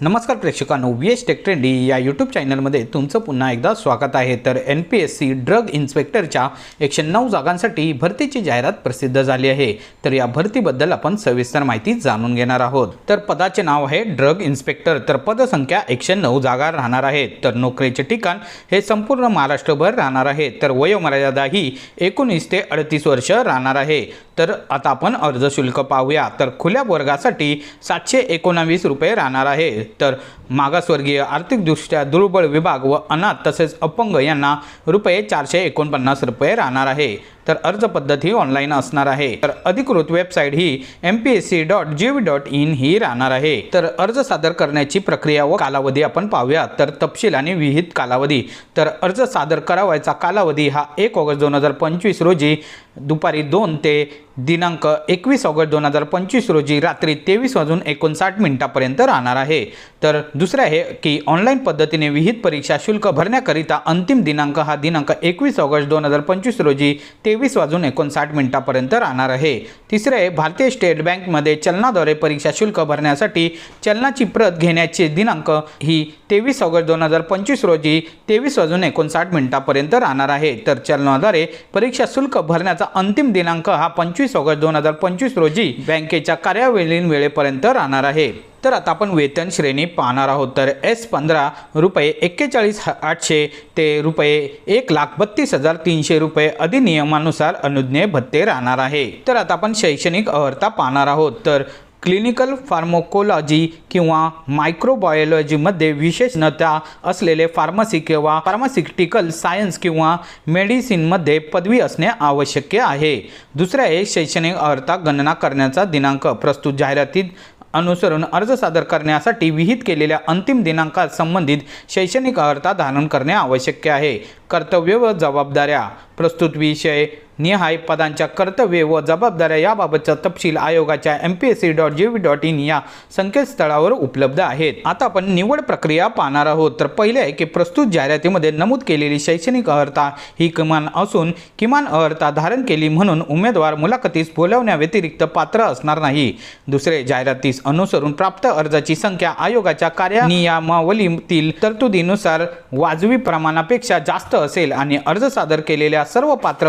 नमस्कार प्रेक्षकांनो V S tech trendy या यूट्यूब चॅनलमध्ये तुमचं पुन्हा एकदा स्वागत आहे. तर N P S C drug इन्स्पेक्टरच्या एकशे नऊ जागांसाठी भरतीची जाहिरात प्रसिद्ध झाली आहे. तर या भरतीबद्दल आपण सविस्तर माहिती जाणून घेणार आहोत. तर पदाचे नाव आहे ड्रग इन्स्पेक्टर तर पदसंख्या एकशे नऊ जागा राहणार आहेत. तर नोकरीचे ठिकाण हे संपूर्ण महाराष्ट्रभर राहणार आहे. तर वयोमर्यादा ही एकोणीस ते अडतीस वर्ष राहणार आहे. तर आता आपण अर्ज शुल्क पाहूया. तर खुल्या वर्गासाठी सातशे एकोणावीस रुपये राहणार आहे. तर मागासवर्गीय आर्थिकदृष्ट्या दुर्बळ विभाग व अनाथ तसेच अपंग यांना रुपये चारशे एकोणपन्नास रुपये राहणार आहे. तर अर्ज पद्धत ही ऑनलाईन असणार आहे. तर अधिकृत website he M P S C dot G V dot in ही राहणार आहे. तर अर्ज सादर करण्याची प्रक्रिया व कालावधी आपण पाहूया. तर तपशील आणि विहित कालावधी. तर अर्ज सादर करावायचा कालावधी हा एक ऑगस्ट दोन हजार पंचवीस रोजी दुपारी दोन ते दिनांक एकवीस ऑगस्ट दोन हजार पंचवीस रोजी रात्री तेवीस वाजून एकोणसाठ मिनिटापर्यंत राहणार आहे. तर दुसरं आहे की ऑनलाईन पद्धतीने विहित परीक्षा शुल्क भरण्याकरिता अंतिम दिनांक हा दिनांक एकवीस ऑगस्ट दोन हजार पंचवीस रोजी तेवीस वाजून एकोणसाठ मिनिटापर्यंत राहणार आहे. तिसरे आहे भारतीय स्टेट बँकमध्ये चलनाद्वारे परीक्षा शुल्क भरण्यासाठी चलनाची प्रत घेण्याचे दिनांक ही तेवीस ऑगस्ट दोन हजार पंचवीस रोजी तेवीस वाजून एकोणसाठ मिनिटापर्यंत राहणार आहे. तर चलनाद्वारे परीक्षा शुल्क भरण्याचा अंतिम दिनांक हा पंचवीस ऑगस्ट दोन हजार पंचवीस रोजी बँकेच्या कार्यावधीन वेळेपर्यंत राहणार आहे. तर आता आपण वेतन श्रेणी पाहणार आहोत. तर एस पंधरा रुपये एक्केचाळीस आठशे ते रुपये एक लाख बत्तीस हजार तीनशे रुपये अधिनियमानुसार अनुज्ञेय भत्ते राहणार आहे. तर आता आपण शैक्षणिक अर्हता पाहणार आहोत. तर क्लिनिकल फार्मोकोलॉजी किंवा मायक्रोबायोलॉजीमध्ये विशेषणता असलेले फार्मसी किंवा फार्मास्युटिकल सायन्स किंवा मेडिसिनमध्ये पदवी असणे आवश्यक आहे. दुसरे आहे शैक्षणिक अर्हता गणना करण्याचा दिनांक प्रस्तुत जाहिरातीत अनुसरून अर्ज सादर करण्यासाठी विहित केलेल्या अंतिम दिनांकात संबंधित शैक्षणिक अर्हता धारण करणे आवश्यक आहे. कर्तव्य व जबाबदाऱ्या. प्रस्तुत विषय निहाय पदांच्या कर्तव्ये व जबाबदाऱ्या याबाबतचा तपशील आयोगाच्या M P S C dot G V dot in या संकेतस्थळावर उपलब्ध आहेत. आता आपण निवड प्रक्रिया पाहणार आहोत. तर पहिले आहे की प्रस्तुत जाहिरातीमध्ये नमूद केलेली शैक्षणिक अर्हता ही किमान असून किमान अर्हता धारण केली म्हणून उमेदवार मुलाखतीस बोलावण्याव्यतिरिक्त पात्र असणार नाही. दुसरे जाहिरातीस अनुसरून प्राप्त अर्जाची संख्या आयोगाच्या कार्यनियमावलीतील तरतुदीनुसार वाजवी प्रमाणापेक्षा जास्त असेल आणि अर्ज सादर केलेल्या सर्व पात्र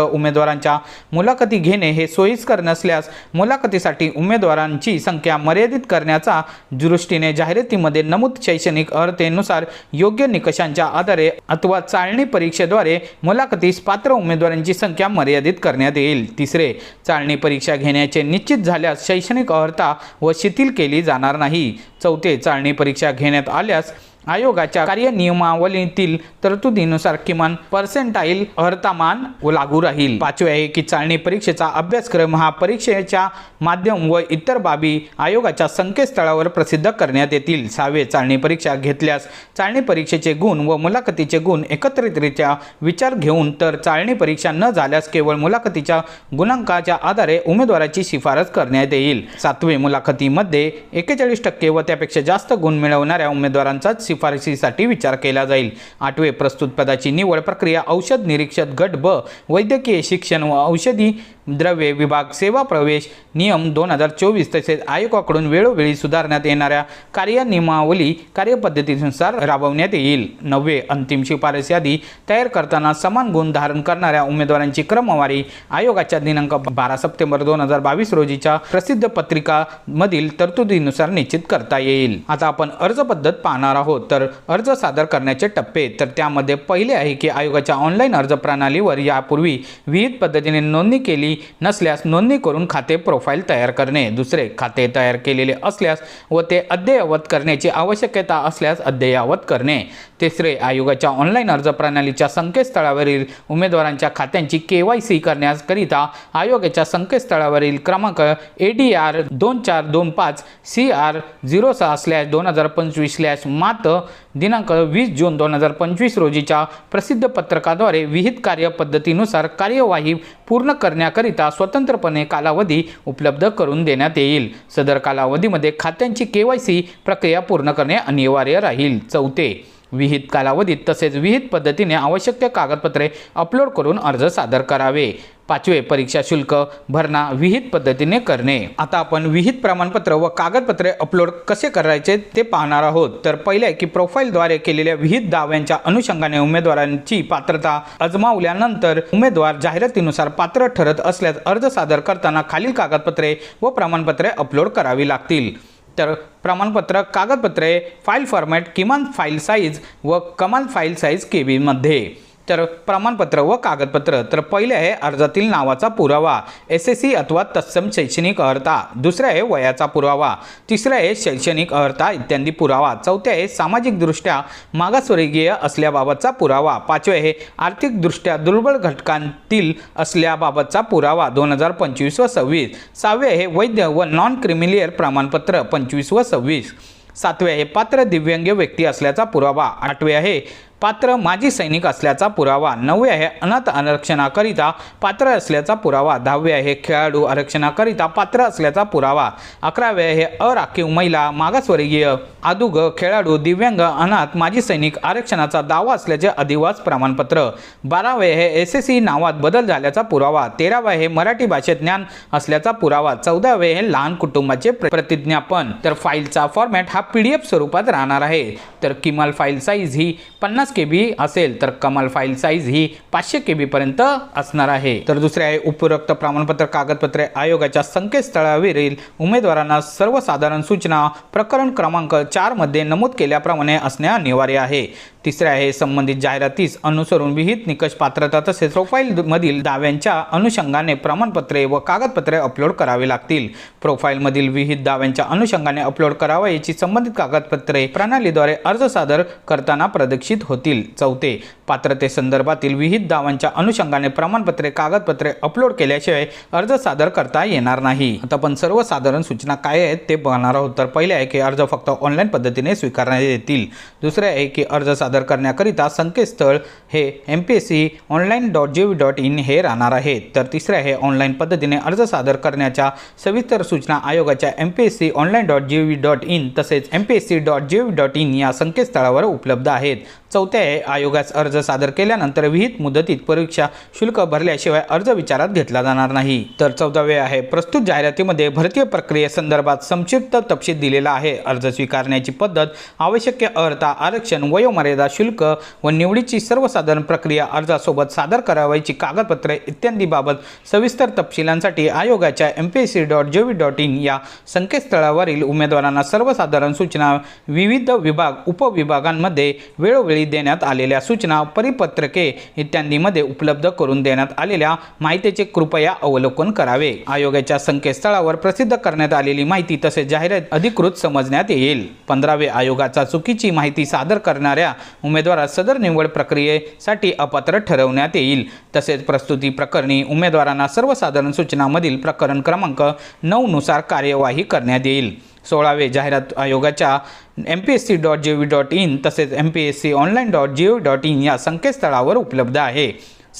उमेदवारांच्या मुलाखती घेणे हे सोयीस्कर नसल्यास मुलाखतीसाठी उमेदवारांची संख्या मर्यादित करण्याचा दृष्टीने जाहिरातीमध्ये नमूद शैक्षणिक अर्हतेनुसार योग्य निकषांच्या आधारे अथवा चाळणी परीक्षेद्वारे मुलाखतीस पात्र उमेदवारांची संख्या मर्यादित करण्यात येईल. तिसरे चाळणी परीक्षा घेण्याचे निश्चित झाल्यास शैक्षणिक अर्हता व शिथिल केली जाणार नाही. चौथे चाळणी परीक्षा घेण्यात आल्यास आयोगाच्या कार्यनियमावलीतील तरतुदीनुसार किमान पर्सेंटाईल अर्हतामान लागू राहील. पाचवे आहे की चाळणी परीक्षेचा अभ्यासक्रम हा परीक्षेच्या माध्यम व इतर बाबी आयोगाच्या संकेतस्थळावर प्रसिद्ध करण्यात येतील. सहावे चाळणी परीक्षा घेतल्यास चाळणी परीक्षेचे गुण व मुलाखतीचे गुण एकत्रितरित्या विचार घेऊन तर चाळणी परीक्षा न झाल्यास केवळ मुलाखतीच्या गुणांकाच्या आधारे उमेदवाराची शिफारस करण्यात येईल. सातवे मुलाखतीमध्ये एक्केचाळीस टक्के व त्यापेक्षा जास्त गुण मिळवणाऱ्या उमेदवारांचाच शिफारशीसाठी विचार केला जाईल. आठवे प्रस्तुत पदाची निवड प्रक्रिया औषध निरीक्षक गट ब वैद्यकीय शिक्षण व औषधी द्रव्ये विभाग सेवा प्रवेश नियम दोन हजार चोवीस तसेच आयोगाकडून वेळोवेळी सुधारण्यात येणाऱ्या कार्यनियमावली कार्यपद्धतीनुसार राबवण्यात येईल. नववे अंतिम शिफारस यादी तयार करताना समान गुण धारण करणाऱ्या उमेदवारांची क्रमवारी आयोगाच्या दिनांक बारा सप्टेंबर दोन हजार बावीस रोजीच्या प्रसिद्ध पत्रिकामधील तरतुदीनुसार निश्चित करता येईल. आता आपण अर्ज पद्धत पाहणार आहोत. तर अर्ज सादर करण्याचे टप्पे. तर त्यामध्ये पहिले आहे की आयोगाच्या ऑनलाईन अर्ज प्रणालीवर यापूर्वी विविध पद्धतीने नोंदणी केली नसल्यास नोंदणी करून खाते प्रोफाईल तयार करणे. दुसरे खाते तयार केलेले असल्यास व ते अद्ययावत करण्याची आवश्यकता असल्यास अद्ययावत करणे. तिसरे आयोगाच्या ऑनलाईन अर्ज प्रणालीच्या संकेतस्थळावरील उमेदवारांच्या खात्यांची के वाय सी करण्याकरिता आयोगाच्या संकेतस्थळावरील क्रमांक ए डी आर दोन चार दोन पाच सी आर झिरो सहा स्लॅश दोन हजार पंचवीस स्लॅश मात दिनांक वीस जून दोन हजार पंचवीस रोजीच्या प्रसिद्ध पत्रकाद्वारे विहित कार्यपद्धतीनुसार कार्यवाही पूर्ण करण्याकरिता स्वतंत्रपणे कालावधी उपलब्ध करून देण्यात येईल. सदर कालावधीमध्ये खात्यांची के वाय सी प्रक्रिया पूर्ण करणे अनिवार्य राहील. चौथे विहित कालावधीत तसेच विहित पद्धतीने आवश्यक कागदपत्रे अपलोड करून अर्ज सादर करावे. पाचवे परीक्षा शुल्क भरणा विहित पद्धतीने करणे. आता आपण विहित प्रमाणपत्र व कागदपत्रे अपलोड कसे करायचे ते पाहणार आहोत. तर पहिले की प्रोफाईलद्वारे केलेल्या विहित दाव्यांच्या अनुषंगाने उमेदवारांची पात्रता अजमावल्यानंतर उमेदवार जाहिरातीनुसार पात्र ठरत असल्यास अर्ज सादर करताना खालील कागदपत्रे व प्रमाणपत्रे अपलोड करावी लागतील. तर प्रमाणपत्र कागदपत्रे फाईल फॉर्मॅट किमान फाईल साईज व कमाल फाईल साईज के बीमध्ये तर प्रमाणपत्र व कागदपत्र. तर पहिले आहे अर्जातील नावाचा पुरावा. एस एस सी अथवा तत्सम शैक्षणिक अर्हता दुसरे आहे वयाचा पुरावा. तिसरे आहे शैक्षणिक अर्हता इत्यादी पुरावा. चौथे आहे सामाजिकदृष्ट्या मागासवर्गीय असल्याबाबतचा पुरावा. पाचवे आहे आर्थिकदृष्ट्या दुर्बल घटकांतील असल्याबाबतचा पुरावा दोन हजार पंचवीस व सव्वीस. सहावे आहे वैध व नॉन क्रिमिलियर प्रमाणपत्र पंचवीस व सव्वीस. सातवे आहे पात्र दिव्यांग व्यक्ती असल्याचा पुरावा. आठवे आहे पात्र माजी सैनिक असल्याचा पुरावा नववे आहे अनाथ आरक्षणाकरिता पात्र असल्याचा पुरावा दहावे आहे खेळाडू आरक्षणाकरिता पात्र असल्याचा पुरावा अकरावे आहे अराखीव महिला मागासवर्गीय आदुग खेळाडू दिव्यांग अनाथ माजी सैनिक आरक्षणाचा दावा असल्याचे अधिवास प्रमाणपत्र बारावे आहे एस एस सी नावात बदल झाल्याचा पुरावा तेरावे आहे मराठी भाषेत ज्ञान असल्याचा पुरावा चौदावे हे लहान कुटुंबाचे प्रतिज्ञापन तर फाईलचा फॉर्मॅट हा पी डी एफ स्वरूपात राहणार आहे तर किमाल फाईल साईज ही पन्नास के बी असेल तर कमाल फाईल साईज ही पाचशे के पर्यंत असणार आहे. तर दुसरे आहे उपरोक्त प्रमाणपत्र कागदपत्रे आयोगाच्या संकेतस्थळावरील उमेदवारांना सर्वसाधारण सूचना प्रकरण क्रमांक चारमध्ये नमूद केल्याप्रमाणे असणे अनिवार्य आहे. तिसरे आहे संबंधित जाहिरातीस अनुसरून विहित निकष पात्रता तसेच प्रोफाईल मधील दाव्यांच्या अनुषंगाने प्रमाणपत्रे व कागदपत्रे अपलोड करावी लागतील. प्रोफाईलमधील विहित दाव्यांच्या अनुषंगाने अपलोड करावयाची संबंधित कागदपत्रे प्रणालीद्वारे अर्ज सादर करताना प्रदर्शित होतील. चौथे पात्रते संदर्भातील विहित दावांच्या अनुषंगाने प्रमाणपत्रे कागदपत्रे अपलोड केल्याशिवाय अर्ज सादर करता येणार नाही. आता पण सर्वसाधारण सूचना काय आहेत ते बघणार आहोत. तर पहिले आहे की अर्ज फक्त ऑनलाईन पद्धतीने स्वीकारण्यात येतील. दुसरे आहे की अर्ज सादर करण्याकरिता संकेतस्थळ हे M P S C online dot G dot in हे राहणार आहे. तर तिसरे आहे ऑनलाईन पद्धतीने अर्ज सादर करण्याच्या सविस्तर सूचना आयोगाच्या M P S C online dot G V dot in तसेच M P S C dot G V dot in या संकेतस्थळावर उपलब्ध आहेत. चौथे आहे आयोगास अर्ज सादर केल्यानंतर विहित मुदतीत परीक्षा शुल्क भरल्याशिवाय अर्ज विचारात घेतला जाणार नाही. तर चौदावे आहे प्रस्तुत जाहिरातीमध्ये भरतीय प्रक्रियेसंदर्भात संक्षिप्त तपशील दिलेला आहे. अर्ज स्वीकारण्याची पद्धत आवश्यक अर्हता आरक्षण वयोमर्यादा शुल्क व निवडीची सर्वसाधारण प्रक्रिया अर्जासोबत सादर करावयाची कागदपत्रे इत्यादीबाबत सविस्तर तपशिलांसाठी आयोगाच्या M P S C dot G V dot in या संकेतस्थळावरील उमेदवारांना सर्वसाधारण सूचना विविध विभाग उपविभागांमध्ये वेळोवेळी देण्यात आलेल्या सूचना परिपत्रके इत्यादीमध्ये उपलब्ध करून देण्यात आलेल्या माहितीचे कृपया अवलोकन करावे. आयोगाच्या संकेतस्थळावर प्रसिद्ध करण्यात आलेली माहिती तसेच जाहिरात अधिकृत समजण्यात येईल. पंधरावे आयोगाचा चुकीची माहिती सादर करणाऱ्या उमेदवारास सदर निवड प्रक्रियेसाठी अपात्र ठरवण्यात येईल. तसेच प्रस्तुती प्रकरणी उमेदवारांना सर्वसाधारण सूचनामधील प्रकरण क्रमांक नऊनुसार कार्यवाही करण्यात येईल. सोळावे जाहिरात आयोगाच्या M P S C dot G V dot in तसेच M P S C online dot G V dot in या संकेतस्थळावर उपलब्ध आहे.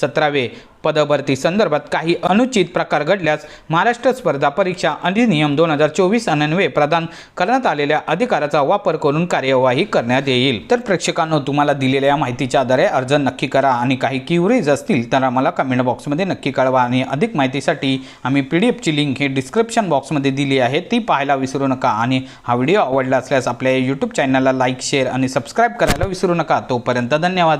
सतरावे. पदभरती संदर्भात काही अनुचित प्रकार घडल्यास महाराष्ट्र स्पर्धा परीक्षा अधिनियम दोन हजार चोवीस अन्वये प्रदान करण्यात आलेल्या अधिकाराचा वापर करून कार्यवाही करण्यात येईल. तर प्रेक्षकांनो तुम्हाला दिलेल्या या माहितीच्या आधारे अर्ज नक्की करा आणि काही क्युरीज असतील तर आम्हाला कमेंट बॉक्समध्ये नक्की कळवा आणि अधिक माहितीसाठी आम्ही पी डी एफची लिंक हे डिस्क्रिप्शन बॉक्समध्ये दिली आहे ती पाहायला विसरू नका आणि हा व्हिडिओ आवडला असल्यास आपल्या यूट्यूब चॅनलला लाईक शेअर आणि सबस्क्राईब करायला विसरू नका. तोपर्यंत धन्यवाद.